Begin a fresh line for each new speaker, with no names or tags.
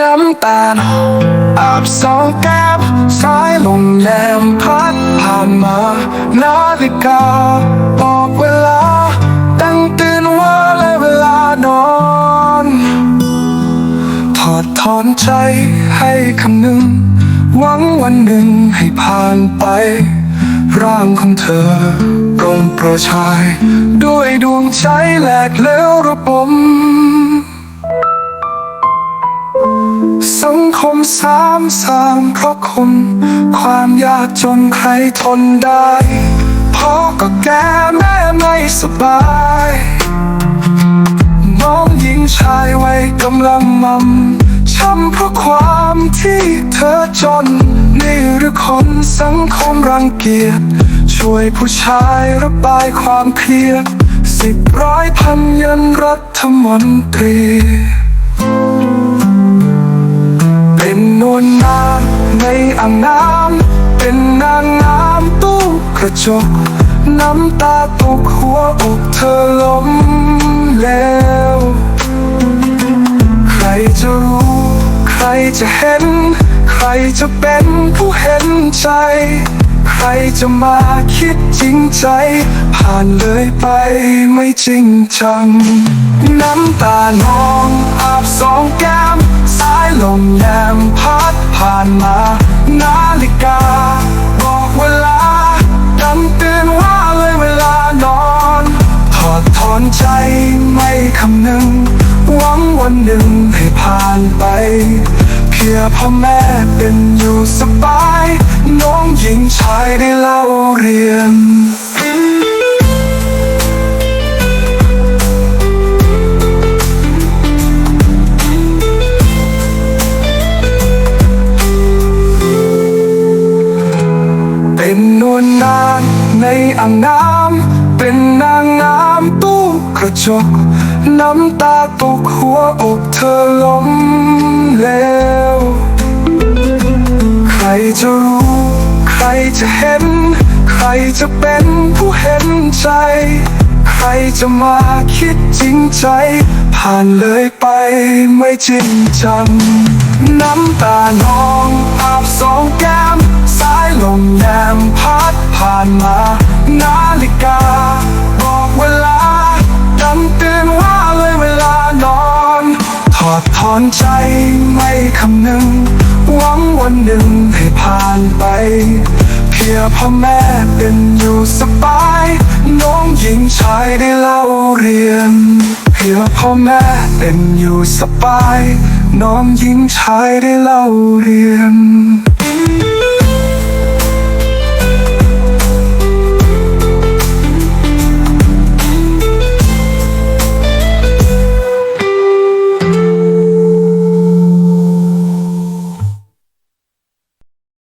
น้ำตาลอาบสองแก้มสายลมแนมพัดผ่านมา นาฬิกาบอกเวลา ตั้งเตือนว่าเลยเวลานอน ถอดถอนใจให้คำหนึ่ง หวังวันหนึ่งให้ผ่านไป ร่างของเธอตรงโปรดชาย ด้วยดวงใจแหลกเล้วระบม คมสามสามเพราะคน ความยากจนใครทนได้พ่อก็แก่แม่ไม่สบายน้องหญิงชายวัยกำลังมั่มช้ำเพราะความที่เธอจน นี่หรือคนสังคมรังเกียจช่วยผู้ชายระบายความเครียดสิบร้อยพันยันรัฐมนตรี นนวลนางในอ่างน้ำเป็นนางงามตู้กระจก น้ำตาตกหัวอกเธอล้มแล้ว ใครจะรู้ ใครจะเห็น ใครจะเป็นผู้เห็นใจ ใครจะมาคิดจริงใจ ผ่านเลยไปไม่จริงจัง น้ำตานองอาบสองแก้มสายลมแยมพัดผ่าน มา นาฬิกา บอกเวลาดังเตือนว่าเลยเวลานอนถอดถอนใจไม่คำนึง หวังวันหนึ่งให้ผ่านไป เพียงพ่อแม่เป็นอยู่สบาย น้องหญิงชายได้เล่าเรียน เป็นนวลนางในอ่างน้ำเป็นนางงามตู้กระจก น้ำตาตกหัวอกเธอล้มแล้ว ใครจะรู้ ใครจะเห็น ใครจะเป็นผู้เห็นใจ ใครจะมาคิดจริงใจ ผ่านเลยไปไม่จริงจัง น้ำตานองอาบสองแก้ม ลมแยมพัดผ่านมา นาฬิกา บอกเวลาดังเตือนว่าเลยเวลานอน ถอดถอนใจไม่คำนึง หวังวันหนึ่งให้ผ่านไป เพียงพ่อแม่เป็นอยู่สบาย น้องหญิงชายได้เล่าเรียน เพียงพ่อแม่เป็นอยู่สบาย น้องหญิงชายได้เล่าเรียน